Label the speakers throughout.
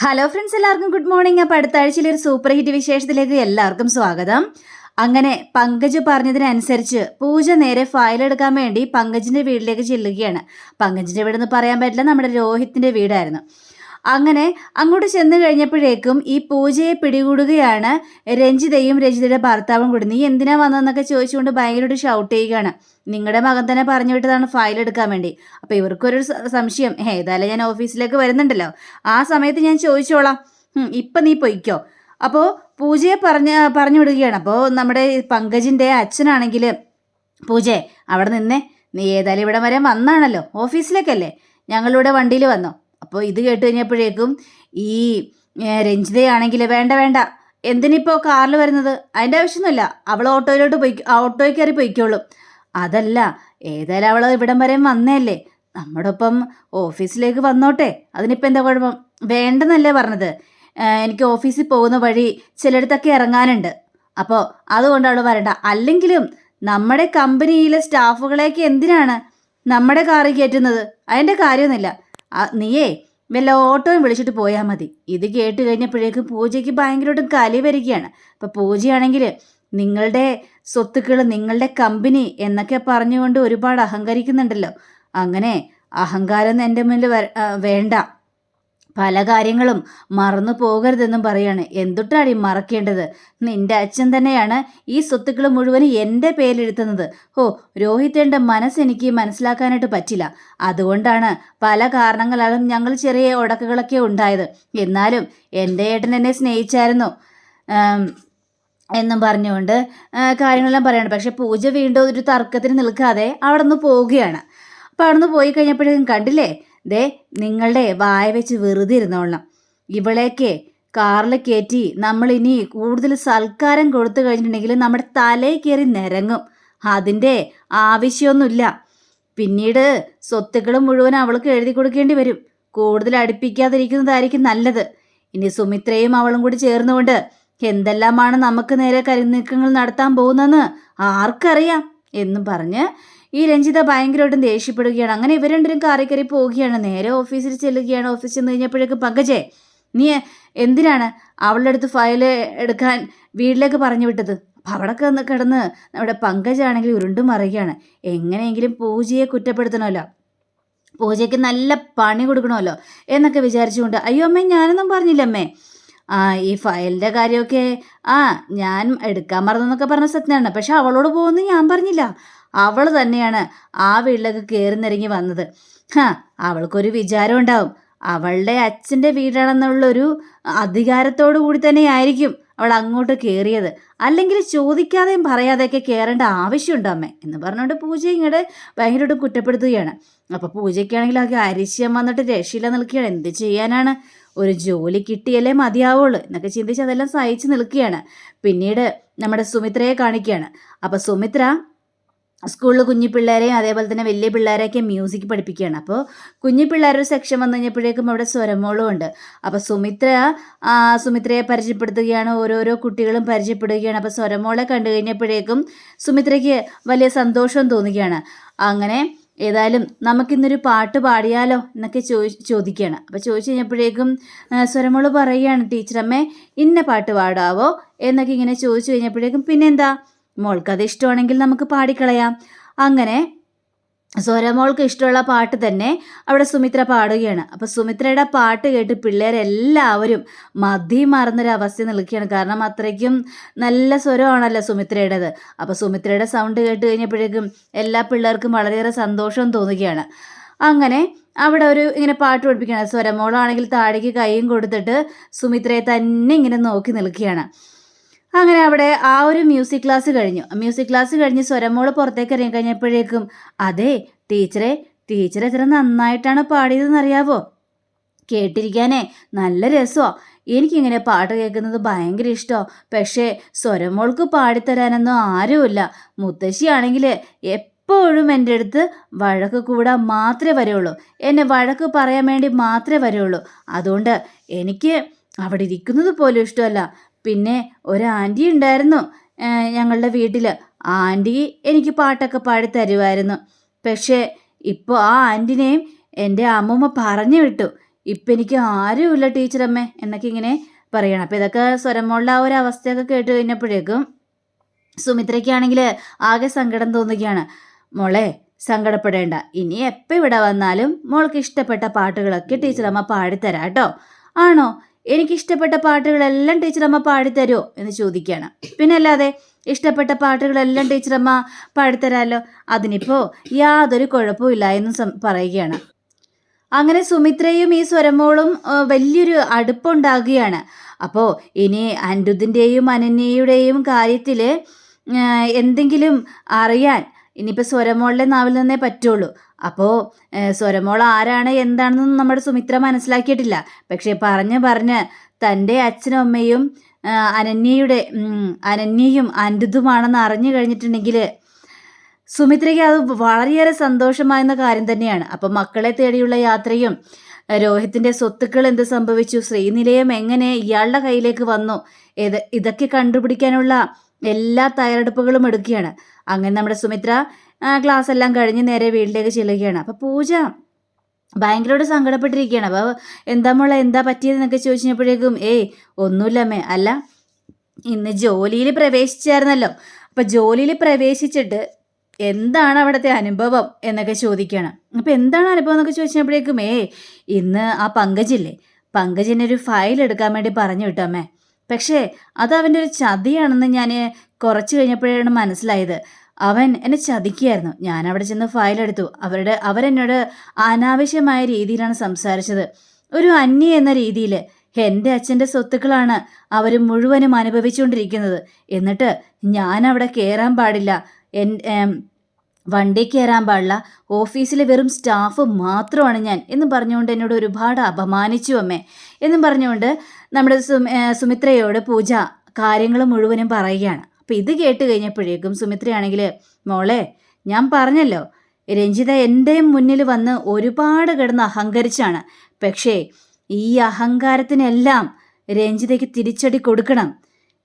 Speaker 1: Hello friends എല്ലാവർക്കും good morning അപ്പോൾ അടുത്ത ആഴ്ചയിലെ ഒരു സൂപ്പർ ഹിറ്റ് വിശേഷത്തിലേക്ക് എല്ലാവർക്കും സ്വാഗതം. അങ്ങനെ പങ്കജ് പറഞ്ഞതിനനുസരിച്ച് പൂജ നേരെ ഫയൽ എടുക്കാൻ വേണ്ടി പങ്കജിന്റെ വീട്ടിലേക്ക് ചെല്ലുകയാണ്. പങ്കജിന്റെ വീടെന്ന് പറയാൻ പറ്റില്ല നമ്മുടെ രോഹിത്തിന്റെ വീടായിരുന്നു. അങ്ങനെ അങ്ങോട്ട് ചെന്ന് കഴിഞ്ഞപ്പോഴേക്കും ഈ പൂജയെ പിടികൂടുകയാണ് രഞ്ജിതയും രഞ്ജിതയുടെ ഭർത്താവും കൂടി. നീ എന്തിനാ വന്നതെന്നൊക്കെ ചോദിച്ചുകൊണ്ട് ഭയങ്കരമായിട്ട് ഷൗട്ട് ചെയ്യുകയാണ്. നിങ്ങളുടെ മകൻ തന്നെ പറഞ്ഞു വിട്ടതാണ് ഫയൽ എടുക്കാൻ വേണ്ടി. അപ്പോൾ ഇവർക്കൊരു സംശയം. ഏതായാലും ഞാൻ ഓഫീസിലേക്ക് വരുന്നുണ്ടല്ലോ. ആ സമയത്ത് ഞാൻ ചോദിച്ചോളാം. ഇപ്പം നീ പൊയ്ക്കോ. അപ്പോൾ പൂജയെ പറഞ്ഞ് പറഞ്ഞു വിടുകയാണ്. അപ്പോൾ നമ്മുടെ പങ്കജിന്റെ അച്ഛനാണെങ്കിൽ പൂജയെ അവിടെ നിന്നേ. നീ ഏതായാലും ഇവിടെ വരെ വന്നാണല്ലോ. ഓഫീസിലേക്കല്ലേ? ഞങ്ങളിവിടെ വണ്ടിയിൽ വന്നോ. അപ്പോൾ ഇത് കേട്ട് കഴിഞ്ഞപ്പോഴേക്കും ഈ രഞ്ജിതയാണെങ്കിൽ വേണ്ട വേണ്ട എന്തിനിപ്പോൾ കാറിൽ വരുന്നത്? അതിന്റെ ആവശ്യമൊന്നുമില്ല. അവൾ ഓട്ടോയിലോട്ട് പോയി ഓട്ടോയിൽ കയറി പോയിക്കോളും. അതല്ല ഏതായാലും അവൾ ഇവിടം വരെ വന്നേല്ലേ നമ്മുടെ ഓഫീസിലേക്ക് വന്നോട്ടെ. അതിനിപ്പോൾ എന്താ കുഴപ്പം? വേണ്ടെന്നല്ലേ പറഞ്ഞത്. എനിക്ക് ഓഫീസിൽ പോകുന്ന വഴി ചിലയിടത്തൊക്കെ ഇറങ്ങാനുണ്ട്. അപ്പോൾ അതുകൊണ്ട് അവൾ വരണ്ട. അല്ലെങ്കിലും നമ്മുടെ കമ്പനിയിലെ സ്റ്റാഫുകളെയൊക്കെ എന്തിനാണ് നമ്മുടെ കാറിൽ കയറ്റുന്നത്? അതിന്റെ കാര്യമൊന്നുമില്ല. നീയേ വല്ല ഓട്ടോയും വിളിച്ചിട്ട് പോയാൽ മതി. ഇത് കേട്ട് കഴിഞ്ഞപ്പോഴേക്കും പൂജയ്ക്ക് ഭയങ്കരമായിട്ടും കലി വരികയാണ്. അപ്പം പൂജയാണെങ്കിൽ നിങ്ങളുടെ സ്വത്തുക്കൾ നിങ്ങളുടെ കമ്പനി എന്നൊക്കെ പറഞ്ഞുകൊണ്ട് ഒരുപാട് അഹങ്കരിക്കുന്നുണ്ടല്ലോ. അങ്ങനെ അഹങ്കാരം എന്റെ മുന്നിൽ വേണ്ട. പല കാര്യങ്ങളും മറന്നു പോകരുതെന്നും പറയാണ്. എന്തുട്ടാടി മറക്കേണ്ടത്? നിന്റെ അച്ഛൻ തന്നെയാണ് ഈ സ്വത്തുക്കൾ മുഴുവൻ എന്റെ പേരിലെഴുത്തുന്നത് ഓ രോഹിത്തേന്റെ മനസ്സെനിക്ക് മനസ്സിലാക്കാനായിട്ട് പറ്റില്ല. അതുകൊണ്ടാണ് പല കാരണങ്ങളാലും ഞങ്ങൾ ചെറിയ ഉടക്കുകളൊക്കെ ഉണ്ടായത്. എന്നാലും എന്റെ ഏട്ടൻ എന്നെ സ്നേഹിച്ചായിരുന്നു എന്നും പറഞ്ഞുകൊണ്ട് കാര്യങ്ങളെല്ലാം പറയാണ്. പക്ഷെ പൂജ വീണ്ടും ഒരു തർക്കത്തിന് നിൽക്കാതെ അവിടെ നിന്ന് പോവുകയാണ്. അപ്പോൾ അവിടെ നിന്ന് പോയി കഴിഞ്ഞപ്പോഴേക്കും കണ്ടില്ലേ? ദേ നിങ്ങളുടെ വായ വെച്ച് വെറുതെ ഇരുന്നോളണം. ഇവളേക്ക് കാറിൽ കയറ്റി നമ്മൾ ഇനി കൂടുതൽ സൽക്കാരം കൊടുത്തു കഴിഞ്ഞിട്ടുണ്ടെങ്കിൽ നമ്മുടെ തലയിൽ കയറി നിരങ്ങും. അതിന്റെ ആവശ്യമൊന്നുമില്ല. പിന്നീട് സ്വത്തുക്കൾ മുഴുവൻ അവൾക്ക് എഴുതി കൊടുക്കേണ്ടി വരും. കൂടുതൽ അടുപ്പിക്കാതിരിക്കുന്നതായിരിക്കും നല്ലത്. ഇനി സുമിത്രയും അവളും കൂടി ചേർന്നുകൊണ്ട് എന്തെല്ലാമാണ് നമുക്ക് നേരെ കരുനീക്കങ്ങൾ നടത്താൻ പോകുന്നതെന്ന് ആർക്കറിയാം? എന്നും പറഞ്ഞ് ഈ രഞ്ജിത ഭയങ്കരമായിട്ടും ദേഷ്യപ്പെടുകയാണ്. അങ്ങനെ ഇവർ രണ്ടുപേരും കാറി കയറി പോവുകയാണ്. നേരെ ഓഫീസിൽ ചെല്ലുകയാണ്. ഓഫീസിൽ ചെന്ന് കഴിഞ്ഞപ്പോഴേക്ക് പങ്കജേ നീ എന്തിനാണ് അവളുടെ അടുത്ത് ഫയൽ എടുക്കാൻ വീട്ടിലേക്ക് പറഞ്ഞു വിട്ടത്? അപ്പം അവിടെ കിടന്ന് കിടന്ന് നമ്മുടെ പങ്കജാണെങ്കിൽ ഉരുണ്ടും മറിയുകയാണ്. എങ്ങനെയെങ്കിലും പൂജയെ കുറ്റപ്പെടുത്തണമല്ലോ. പൂജയ്ക്ക് നല്ല പണി കൊടുക്കണമല്ലോ എന്നൊക്കെ വിചാരിച്ചുകൊണ്ട് അയ്യോ അമ്മേ ഞാനൊന്നും പറഞ്ഞില്ലമ്മേ ആ ഈ ഫയലിന്റെ കാര്യമൊക്കെ ആ ഞാൻ എടുക്കാൻ മറന്നെന്നൊക്കെ പറഞ്ഞ സത്യമാണ് പക്ഷെ അവളോട് പോകുമെന്ന് ഞാൻ പറഞ്ഞില്ല. അവൾ തന്നെയാണ് ആ വീട്ടിലേക്ക് കയറി നിറങ്ങി വന്നത്. ഹാ അവൾക്കൊരു വിചാരം ഉണ്ടാവും. അവളുടെ അച്ഛന്റെ വീടാണെന്നുള്ളൊരു അധികാരത്തോടു കൂടി തന്നെയായിരിക്കും അവൾ അങ്ങോട്ട് കയറിയത് അല്ലെങ്കിൽ ചോദിക്കാതെയും പറയാതെയൊക്കെ കയറേണ്ട ആവശ്യമുണ്ടോ അമ്മേ എന്ന് പറഞ്ഞുകൊണ്ട് പൂജ ഇങ്ങോട്ട് ഭയങ്കരമായിട്ട് കുറ്റപ്പെടുത്തുകയാണ്. അപ്പോൾ പൂജയ്ക്കാണെങ്കിൽ ആകെ അരിശ്യം വന്നിട്ട് രക്ഷയില്ല നിൽക്കുകയാണ്. എന്ത് ചെയ്യാനാണ്? ഒരു ജോലി കിട്ടിയല്ലേ മതിയാവുള്ളൂ എന്നൊക്കെ ചിന്തിച്ച് അതെല്ലാം സഹിച്ച് നിൽക്കുകയാണ്. പിന്നീട് നമ്മുടെ സുമിത്രയെ കാണിക്കുകയാണ്. അപ്പോൾ സുമിത്ര സ്കൂളിൽ കുഞ്ഞു പിള്ളേരെയും അതേപോലെ തന്നെ വലിയ പിള്ളേരെയൊക്കെ മ്യൂസിക് പഠിപ്പിക്കുകയാണ്. അപ്പോൾ കുഞ്ഞു പിള്ളേരൊരു സെക്ഷൻ വന്നു കഴിഞ്ഞപ്പോഴേക്കും അവിടെ സ്വരമോളും ഉണ്ട്. അപ്പോൾ സുമിത്ര സുമിത്രയെ പരിചയപ്പെടുത്തുകയാണ് ഓരോരോ കുട്ടികളും പരിചയപ്പെടുകയാണ്. അപ്പോൾ സ്വരമോളെ കണ്ടു കഴിഞ്ഞപ്പോഴേക്കും സുമിത്രയ്ക്ക് വലിയ സന്തോഷം തോന്നുകയാണ്. അങ്ങനെ ഏതായാലും നമുക്കിന്നൊരു പാട്ട് പാടിയാലോ എന്നൊക്കെ ചോദി ചോദിക്കുകയാണ്. അപ്പോൾ ചോദിച്ചു കഴിഞ്ഞപ്പോഴേക്കും സ്വരമോൾ പറയുകയാണ് ടീച്ചറമ്മേ ഇന്ന പാട്ട് പാടാവോ? എന്നൊക്കെ ഇങ്ങനെ ചോദിച്ചു കഴിഞ്ഞപ്പോഴേക്കും പിന്നെന്താ മോൾക്കത് ഇഷ്ടമാണെങ്കിൽ നമുക്ക് പാടിക്കളയാം. അങ്ങനെ സ്വരമോൾക്ക് ഇഷ്ടമുള്ള പാട്ട് തന്നെ അവിടെ സുമിത്ര പാടുകയാണ്. അപ്പോൾ സുമിത്രയുടെ പാട്ട് കേട്ട് പിള്ളേരെല്ലാവരും മതി മറന്നൊരവസ്ഥ നിൽക്കുകയാണ്. കാരണം അത്രയ്ക്കും നല്ല സ്വരമാണല്ലോ സുമിത്രയുടേത്. അപ്പോൾ സുമിത്രയുടെ സൗണ്ട് കേട്ട് കഴിഞ്ഞപ്പോഴേക്കും എല്ലാ പിള്ളേർക്കും വളരെയേറെ സന്തോഷം തോന്നുകയാണ്. അങ്ങനെ അവിടെ ഒരു ഇങ്ങനെ പാട്ട് പഠിപ്പിക്കുകയാണ്. സ്വരമോളാണെങ്കിൽ താഴേക്ക് കൈയും കൊടുത്തിട്ട് സുമിത്രയെ തന്നെ ഇങ്ങനെ നോക്കി നിൽക്കുകയാണ്. അങ്ങനെ അവിടെ ആ ഒരു മ്യൂസിക് ക്ലാസ് കഴിഞ്ഞു. മ്യൂസിക് ക്ലാസ് കഴിഞ്ഞ് സ്വരമോൾ പുറത്തേക്ക് ഇറങ്ങി കഴിഞ്ഞപ്പോഴേക്കും അതെ ടീച്ചറെ ടീച്ചർ എത്ര നന്നായിട്ടാണ് പാടിയതെന്ന് അറിയാവോ കേട്ടിരിക്കാനേ നല്ല രസമാണ് എനിക്കിങ്ങനെ പാട്ട് കേൾക്കുന്നത് ഭയങ്കര ഇഷ്ടമാണ് പക്ഷേ സ്വരമോൾക്ക് പാടിത്തരാനൊന്നും ആരുമില്ല. മുത്തശ്ശിയാണെങ്കിൽ എപ്പോഴും എന്റെ അടുത്ത് വഴക്ക് കൂടാൻ മാത്രമേ വരുള്ളൂ. എന്നെ വഴക്ക് പറയാൻ വേണ്ടി മാത്രമേ വരുള്ളൂ. അതുകൊണ്ട് എനിക്ക് അവിടെ ഇരിക്കുന്നത് പോലും ഇഷ്ടമല്ല. പിന്നെ ഒരു ആന്റി ഉണ്ടായിരുന്നു ഞങ്ങളുടെ വീട്ടിൽ ആന്റി എനിക്ക് പാട്ടൊക്കെ പാടി തരുമായിരുന്നു പക്ഷേ ഇപ്പോൾ ആ ആന്റിനെയും എന്റെ അമ്മൂമ്മ പറഞ്ഞു വിട്ടു. ഇപ്പം എനിക്ക് ആരുമില്ല ടീച്ചറമ്മേ എന്നൊക്കെ ഇങ്ങനെ പറയണം. അപ്പോൾ ഇതൊക്കെ സ്വരമോളുടെ ആ ഒരു അവസ്ഥയൊക്കെ കേട്ട് കഴിഞ്ഞപ്പോഴേക്കും സുമിത്രയ്ക്കാണെങ്കിൽ ആകെ സങ്കടം തോന്നുകയാണ്. മോളെ സങ്കടപ്പെടേണ്ട. ഇനി എപ്പോൾ ഇവിടെ വന്നാലും മോൾക്ക് ഇഷ്ടപ്പെട്ട പാട്ടുകളൊക്കെ ടീച്ചറമ്മ പാടിത്തരാം കേട്ടോ ആണോ? എനിക്ക് ഇഷ്ടപ്പെട്ട പാട്ടുകളെല്ലാം ടീച്ചറമ്മ പാടിത്തരുമോ എന്ന് ചോദിക്കുകയാണ് പിന്നെ അല്ലാതെ ഇഷ്ടപ്പെട്ട പാട്ടുകളെല്ലാം ടീച്ചറമ്മ പാടിത്തരാമല്ലോ അതിനിപ്പോൾ യാതൊരു കുഴപ്പമില്ല എന്നും പറയുകയാണ്. അങ്ങനെ സുമിത്രയും ഈ സ്വരമോളും വലിയൊരു അടുപ്പുണ്ടാകുകയാണ്. അപ്പോൾ ഇനി അനിരുദ്ധിന്റെയും അനന്യയുടെയും കാര്യത്തിൽ എന്തെങ്കിലും അറിയാൻ ഇനിയിപ്പോൾ സ്വരമോളുടെ നാവിൽ നിന്നേ പറ്റുള്ളൂ. അപ്പോൾ സ്വരമോൾ ആരാണ് എന്താണെന്നൊന്നും നമ്മുടെ സുമിത്ര മനസ്സിലാക്കിയിട്ടില്ല. പക്ഷേ പറഞ്ഞ് പറഞ്ഞ് തന്റെ അച്ഛനും അമ്മയും അനന്യയുടെ അനന്യയും അനിരുദ്ധുമാണെന്ന് അറിഞ്ഞു കഴിഞ്ഞിട്ടുണ്ടെങ്കിൽ സുമിത്രയ്ക്ക് അത് വളരെയേറെ സന്തോഷമായിരുന്ന കാര്യം തന്നെയാണ്. അപ്പം മക്കളെ തേടിയുള്ള യാത്രയും രോഹിത്തിന്റെ സ്വത്തുക്കൾ എന്ത് സംഭവിച്ചു ശ്രീനിലയം എങ്ങനെ ഇയാളുടെ കയ്യിലേക്ക് വന്നു ഇത് ഇതൊക്കെ കണ്ടുപിടിക്കാനുള്ള എല്ലാ തയ്യാറെടുപ്പുകളും എടുക്കുകയാണ്. അങ്ങനെ നമ്മുടെ സുമിത്ര ക്ലാസ് എല്ലാം കഴിഞ്ഞ് നേരെ വീട്ടിലേക്ക് ചെല്ലുകയാണ്. അപ്പോൾ പൂജ ഭയങ്കരമായിട്ട് സങ്കടപ്പെട്ടിരിക്കുകയാണ്. അപ്പോൾ എന്താ മോളെ എന്താ പറ്റിയതെന്നൊക്കെ ചോദിച്ചപ്പോഴേക്കും ഏയ് ഒന്നുമില്ലമ്മേ അല്ല ഇന്ന് ജോലിയിൽ പ്രവേശിച്ചായിരുന്നല്ലോ. അപ്പം ജോലിയിൽ പ്രവേശിച്ചിട്ട് എന്താണ് അവിടുത്തെ അനുഭവം എന്നൊക്കെ ചോദിക്കുകയാണ്. അപ്പം എന്താണ് അനുഭവം എന്നൊക്കെ ചോദിച്ചപ്പോഴേക്കും ഏ ഇന്ന് ആ പങ്കജില്ലേ? പങ്കജിനെ ഒരു ഫയൽ എടുക്കാൻ വേണ്ടി പറഞ്ഞു വിട്ടു അമ്മേ. പക്ഷേ അത് അവന്റെ ഒരു ചതിയാണെന്ന് ഞാൻ കുറച്ച് കഴിഞ്ഞപ്പോഴാണ് മനസ്സിലായത്. അവൻ എന്നെ ചതിക്കുകയായിരുന്നു. ഞാൻ അവിടെ ചെന്ന് ഫയലെടുത്തു അവരുടെ അവരെന്നോട് അനാവശ്യമായ രീതിയിലാണ് സംസാരിച്ചത്. ഒരു അന്യ എന്ന രീതിയിൽ എന്റെ അച്ഛന്റെ സ്വത്തുക്കളാണ് അവർ മുഴുവനും അനുഭവിച്ചുകൊണ്ടിരിക്കുന്നത്. എന്നിട്ട് ഞാൻ അവിടെ കയറാൻ പാടില്ല. എൻ വണ്ടി കയറാൻ പാടില്ല. ഓഫീസിലെ വെറും സ്റ്റാഫ് മാത്രമാണ് ഞാൻ എന്നും പറഞ്ഞുകൊണ്ട് എന്നോട് ഒരുപാട് അപമാനിച്ചു അമ്മേ. എന്നും പറഞ്ഞുകൊണ്ട് നമ്മുടെ സുമിത്രയോട് പൂജ കാര്യങ്ങൾ മുഴുവനും പറയുകയാണ്. അപ്പം ഇത് കേട്ട് കഴിഞ്ഞപ്പോഴേക്കും സുമിത്രയാണെങ്കിൽ മോളെ ഞാൻ പറഞ്ഞല്ലോ രഞ്ജിത എന്റെ മുന്നിൽ വന്ന് ഒരുപാട് കിടന്ന് അഹങ്കരിച്ചാണ്. പക്ഷേ ഈ അഹങ്കാരത്തിനെല്ലാം രഞ്ജിതയ്ക്ക് തിരിച്ചടി കൊടുക്കണം.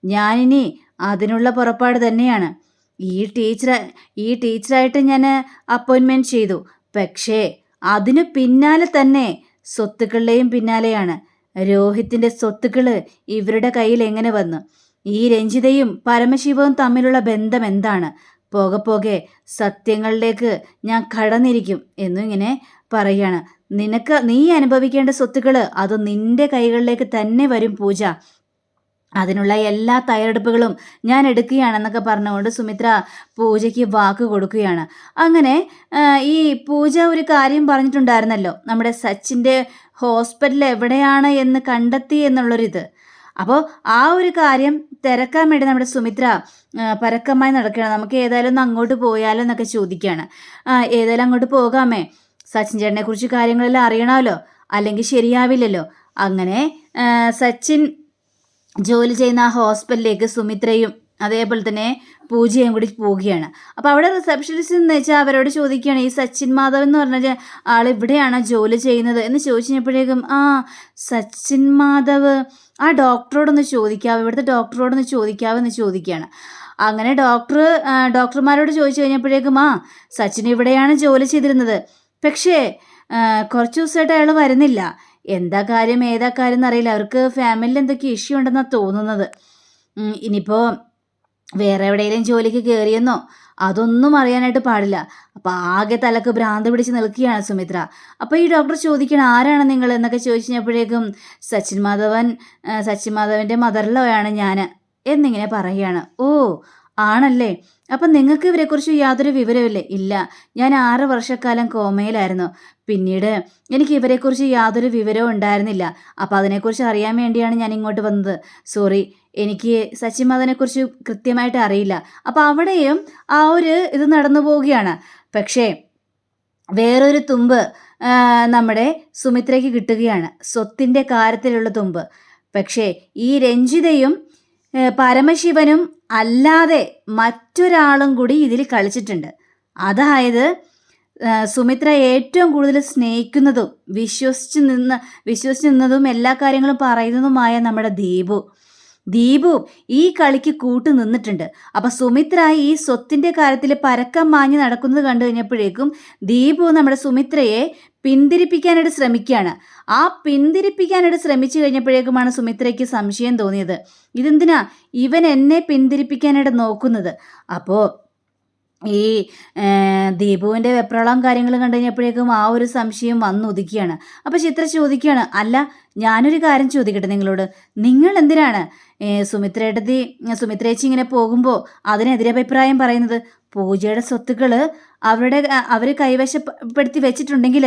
Speaker 1: ഞാനിനി അതിനുള്ള പുറപ്പാട് തന്നെയാണ്. ഈ ടീച്ചർ ഈ ടീച്ചറായിട്ട് ഞാൻ അപ്പോയിൻമെന്റ് ചെയ്തു. പക്ഷേ അതിനു പിന്നാലെ തന്നെ സ്വത്തുക്കളുടെയും പിന്നാലെയാണ്. രോഹിത്തിന്റെ സ്വത്തുക്കൾ ഇവരുടെ കയ്യിൽ എങ്ങനെ വന്നു? ഈ രഞ്ജിതയും പരമശിവവും തമ്മിലുള്ള ബന്ധം എന്താണ്? പോകെ പോകെ സത്യങ്ങളിലേക്ക് ഞാൻ കടന്നിരിക്കും എന്നും ഇങ്ങനെ പറയുകയാണ്. നിനക്ക് നീ അനുഭവിക്കേണ്ട സ്വത്തുക്കൾ അത് നിന്റെ കൈകളിലേക്ക് തന്നെ വരും പൂജ. അതിനുള്ള എല്ലാ തയ്യാറെടുപ്പുകളും ഞാൻ എടുക്കുകയാണെന്നൊക്കെ പറഞ്ഞുകൊണ്ട് സുമിത്ര പൂജയ്ക്ക് വാക്ക് കൊടുക്കുകയാണ്. അങ്ങനെ ഈ പൂജ ഒരു കാര്യം പറഞ്ഞിട്ടുണ്ടായിരുന്നല്ലോ. നമ്മുടെ സച്ചിന്റെ ഹോസ്പിറ്റൽ എവിടെയാണ് എന്ന് കണ്ടെത്തി എന്നുള്ളൊരിത്. അപ്പോൾ ആ ഒരു കാര്യം തിരക്കാൻ വേണ്ടി നമ്മുടെ സുമിത്ര പരക്കമായി നടക്കുകയാണ്. നമുക്ക് ഏതായാലും ഒന്ന് അങ്ങോട്ട് പോയാലോ എന്നൊക്കെ ചോദിക്കുകയാണ്. ഏതായാലും അങ്ങോട്ട് പോകാമേ. സച്ചിൻ ചേട്ടനെ കുറിച്ച് കാര്യങ്ങളെല്ലാം അറിയണമല്ലോ. അല്ലെങ്കിൽ ശരിയാവില്ലല്ലോ. അങ്ങനെ സച്ചിൻ ജോലി ചെയ്യുന്ന ആ ഹോസ്പിറ്റലിലേക്ക് സുമിത്രയും അതേപോലെ തന്നെ പൂജയും കൂടി പോവുകയാണ്. അപ്പോൾ അവിടെ റിസപ്ഷനിസ്റ്റ് എന്ന് വെച്ചാൽ അവരോട് ചോദിക്കുകയാണ് ഈ സച്ചിൻ മാധവ് എന്ന് പറഞ്ഞ ആൾ ഇവിടെയാണോ ജോലി ചെയ്യുന്നത്? എന്ന് ചോദിച്ചു കഴിഞ്ഞപ്പോഴേക്കും ആ സച്ചിൻ മാധവ്. ആ ഡോക്ടറോടൊന്ന് ചോദിക്കാവോ. ഇവിടുത്തെ ഡോക്ടറോടൊന്ന് ചോദിക്കാവോ എന്ന് ചോദിക്കുകയാണ് അങ്ങനെ ഡോക്ടർ ഡോക്ടർമാരോട് ചോദിച്ചു കഴിഞ്ഞപ്പോഴേക്കും ആ സച്ചിൻ ഇവിടെയാണ് ജോലി ചെയ്തിരുന്നത്. പക്ഷേ കുറച്ച് ദിവസമായിട്ട് അയാൾ വരുന്നില്ല. എന്താ കാര്യം? ഏതാ കാര്യം എന്നറിയില്ല. അവർക്ക് ഫാമിലിയിൽ എന്തൊക്കെ ഇഷ്യൂ ഉണ്ടെന്നാണ് തോന്നുന്നത്. ഇനിയിപ്പോൾ വേറെ എവിടെയെങ്കിലും ജോലിക്ക് കയറിയെന്നോ അതൊന്നും അറിയാനായിട്ട് പാടില്ല. അപ്പോൾ ആകെ തലക്ക് ഭ്രാന്ത് പിടിച്ച് നിൽക്കുകയാണ് സുമിത്ര. അപ്പോൾ ഈ ഡോക്ടർ ചോദിക്കണം ആരാണ് നിങ്ങൾ? എന്നൊക്കെ ചോദിച്ചപ്പോഴേക്കും സച്ചിൻ മാധവൻ സച്ചിൻ മാധവന്റെ മദറിലോയാണ് ഞാൻ എന്നിങ്ങനെ പറയുകയാണ്. ഓ ആണല്ലേ? അപ്പം നിങ്ങൾക്ക് ഇവരെക്കുറിച്ച് യാതൊരു വിവരമില്ലേ ഇല്ല. ഞാൻ ആറ് വർഷക്കാലം കോമയിലായിരുന്നു. പിന്നീട് എനിക്ക് ഇവരെക്കുറിച്ച് യാതൊരു വിവരവും ഉണ്ടായിരുന്നില്ല. അപ്പോൾ അതിനെക്കുറിച്ച് അറിയാൻ വേണ്ടിയാണ് ഞാൻ ഇങ്ങോട്ട് വന്നത്. സോറി. എനിക്ക് സച്ചിൻ മാധവനെക്കുറിച്ച് കൃത്യമായിട്ട് അറിയില്ല. അപ്പോൾ അവിടെയും ആ ഒരു ഇത് നടന്നു പോവുകയാണ്. പക്ഷേ വേറൊരു തുമ്പ് നമ്മുടെ സുമിത്രയ്ക്ക് കിട്ടുകയാണ്. സ്വത്തിന്റെ കാര്യത്തിലുള്ള തുമ്പ്. പക്ഷേ ഈ രഞ്ജിതയും പരമശിവനും അല്ലാതെ മറ്റൊരാളും കൂടി ഇതിൽ കളിച്ചിട്ടുണ്ട്. അതായത് സുമിത്ര ഏറ്റവും കൂടുതൽ സ്നേഹിക്കുന്നതും വിശ്വസിച്ച് നിന്ന് വിശ്വസിച്ച് നിന്നതും എല്ലാ കാര്യങ്ങളും പറയുന്നതുമായ നമ്മുടെ ദീപു. ദീപു ഈ കളിക്ക് കൂട്ടു നിന്നിട്ടുണ്ട്. അപ്പം സുമിത്ര ഈ സ്വത്തിന്റെ കാര്യത്തിൽ പരക്കം മാഞ്ഞ് നടക്കുന്നത് കണ്ടു കഴിഞ്ഞപ്പോഴേക്കും ദീപു നമ്മുടെ സുമിത്രയെ പിന്തിരിപ്പിക്കാനായിട്ട് ശ്രമിക്കുകയാണ്. ആ പിന്തിരിപ്പിക്കാനായിട്ട് ശ്രമിച്ചു കഴിഞ്ഞപ്പോഴേക്കുമാണ് സുമിത്രയ്ക്ക് സംശയം തോന്നിയത്. ഇതെന്തിനാ ഇവൻ എന്നെ പിന്തിരിപ്പിക്കാനായിട്ട് നോക്കുന്നത്? അപ്പോൾ ഈ ദീപുവിന്റെ വെപ്രളം കാര്യങ്ങൾ കണ്ടു കഴിഞ്ഞപ്പോഴേക്കും ആ ഒരു സംശയം വന്നുദിക്കുകയാണ് അപ്പോൾ ചിത്ര ചോദിക്കുകയാണ് അല്ല ഞാനൊരു കാര്യം ചോദിക്കട്ടെ നിങ്ങളോട്. നിങ്ങൾ എന്തിനാണ് സുമിത്രേട്ടത്തി സുമിത്രേച്ചി ഇങ്ങനെ പോകുമ്പോൾ അതിനെതിരെ അഭിപ്രായം പറയുന്നത്? പൂജയുടെ സ്വത്തുക്കൾ അവരുടെ അവർ കൈവശപ്പെടുത്തി വെച്ചിട്ടുണ്ടെങ്കിൽ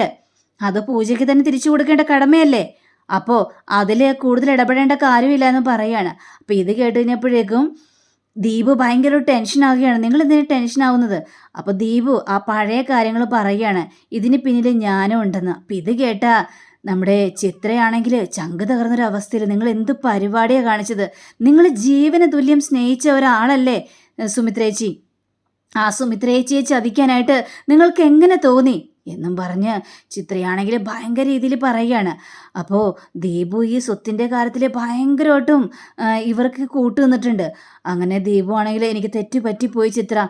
Speaker 1: അത് പൂജയ്ക്ക് തന്നെ തിരിച്ചു കൊടുക്കേണ്ട കടമയല്ലേ? അപ്പോൾ അതിൽ കൂടുതൽ ഇടപെടേണ്ട കാര്യമില്ല എന്ന് പറയുകയാണ് അപ്പോൾ ഇത് കേട്ട് കഴിഞ്ഞപ്പോഴേക്കും ദീപു ഭയങ്കര ടെൻഷൻ ആവുകയാണ്. നിങ്ങൾ ഇതിന് ടെൻഷൻ ആവുന്നത്? അപ്പോൾ ദീപു ആ പഴയ കാര്യങ്ങൾ പറയുകയാണ്. ഇതിന് പിന്നിൽ ഞാനും ഉണ്ടെന്ന്. അപ്പം ഇത് കേട്ടാ നമ്മുടെ ചിത്രയാണെങ്കിൽ ചങ്ക് തകർന്നൊരവസ്ഥയിൽ നിങ്ങൾ എന്ത് പരിപാടിയാണ് കാണിച്ചത്? നിങ്ങൾ ജീവന തുല്യം സ്നേഹിച്ച ഒരാളല്ലേ സുമിത്രേച്ചി? ആ സുമിത്രേച്ചിയെ ചതിക്കാനായിട്ട് നിങ്ങൾക്ക് എങ്ങനെ തോന്നി? എന്നും പറഞ്ഞ് ചിത്രയാണെങ്കിൽ ഭയങ്കര രീതിയിൽ പറയുകയാണ്. അപ്പോൾ ദീപു ഈ സ്വത്തിന്റെ കാര്യത്തിൽ ഭയങ്കരമായിട്ടും ഇവർക്ക് കൂട്ടു നിന്നിട്ടുണ്ട്. അങ്ങനെ ദീപു ആണെങ്കിൽ എനിക്ക് തെറ്റ് പറ്റിപ്പോയി ചിത്ര.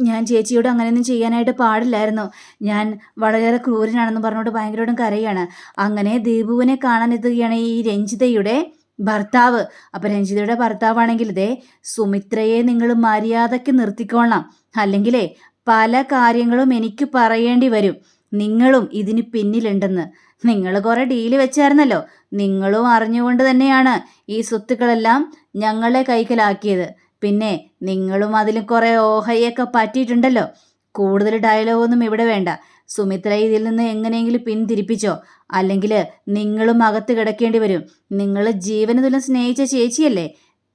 Speaker 1: ഞാൻ ചേച്ചിയോട് അങ്ങനെയൊന്നും ചെയ്യാനായിട്ട് പാടില്ലായിരുന്നു. ഞാൻ വളരെയേറെ ക്രൂരനാണെന്ന് പറഞ്ഞുകൊണ്ട് ഭയങ്കരമായിട്ടും കരയാണ്. അങ്ങനെ ദീപുവിനെ കാണാൻ എത്തുകയാണ് ഈ രഞ്ജിതയുടെ ഭർത്താവ്. അപ്പം രഞ്ജിതയുടെ ഭർത്താവാണെങ്കിൽ ഇതേ സുമിത്രയെ നിങ്ങൾ മര്യാദയ്ക്ക് നിർത്തിക്കൊള്ളാം അല്ലെങ്കിലേ പല കാര്യങ്ങളും എനിക്ക് പറയേണ്ടി വരും. നിങ്ങളും ഇതിന് പിന്നിലുണ്ടെന്ന്. നിങ്ങൾ കുറെ ഡീൽ വെച്ചായിരുന്നല്ലോ. നിങ്ങളും അറിഞ്ഞുകൊണ്ട് തന്നെയാണ് ഈ സ്വത്തുക്കളെല്ലാം ഞങ്ങളെ കൈക്കലാക്കിയത്. പിന്നെ നിങ്ങളും അതിൽ കുറെ ഓഹയൊക്കെ പറ്റിയിട്ടുണ്ടല്ലോ. കൂടുതൽ ഡയലോഗൊന്നും ഇവിടെ വേണ്ട. സുമിത്ര ഇതിൽ നിന്ന് എങ്ങനെയെങ്കിലും പിന്തിരിപ്പിച്ചോ. അല്ലെങ്കിൽ നിങ്ങളും അകത്ത് കിടക്കേണ്ടി വരും. നിങ്ങൾ ജീവന സ്നേഹിച്ച ചേച്ചിയല്ലേ?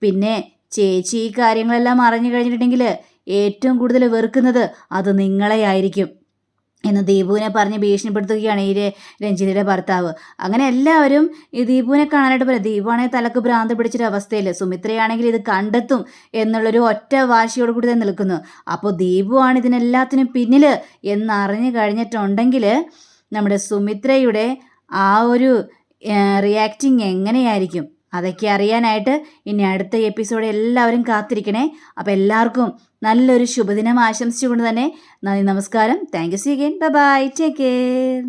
Speaker 1: പിന്നെ ചേച്ചി ഈ കാര്യങ്ങളെല്ലാം അറിഞ്ഞു കഴിഞ്ഞിട്ടുണ്ടെങ്കിൽ ഏറ്റവും കൂടുതൽ വെറുക്കുന്നത് അത് നിങ്ങളെ ആയിരിക്കും എന്ന് ദീപുവിനെ പറഞ്ഞ് ഭീഷണിപ്പെടുത്തുകയാണ് ഈ രഞ്ജിതയുടെ ഭർത്താവ്. അങ്ങനെ എല്ലാവരും ഈ ദീപുവിനെ കാണാനായിട്ട് പറയാം ദീപുവാണെങ്കിൽ തലക്ക് ഭ്രാന്ത് പിടിച്ചൊരു അവസ്ഥയിൽ സുമിത്രയാണെങ്കിൽ ഇത് കണ്ടെത്തും എന്നുള്ളൊരു ഒറ്റ വാശിയോട് കൂടി തന്നെ നിൽക്കുന്നു. അപ്പോൾ ദീപുവാണ് ഇതിനെല്ലാത്തിനും പിന്നിൽ എന്നറിഞ്ഞു കഴിഞ്ഞിട്ടുണ്ടെങ്കിൽ നമ്മുടെ സുമിത്രയുടെ ആ ഒരു റിയാക്റ്റിംഗ് എങ്ങനെയായിരിക്കും? അതൊക്കെ അറിയാനായിട്ട് ഇനി അടുത്ത എപ്പിസോഡ് എല്ലാവരും കാത്തിരിക്കണേ. അപ്പോൾ എല്ലാവർക്കും നല്ലൊരു ശുഭദിനം ആശംസിച്ചുകൊണ്ട് തന്നെ നന്ദി നമസ്കാരം. Thank you see bye bye take care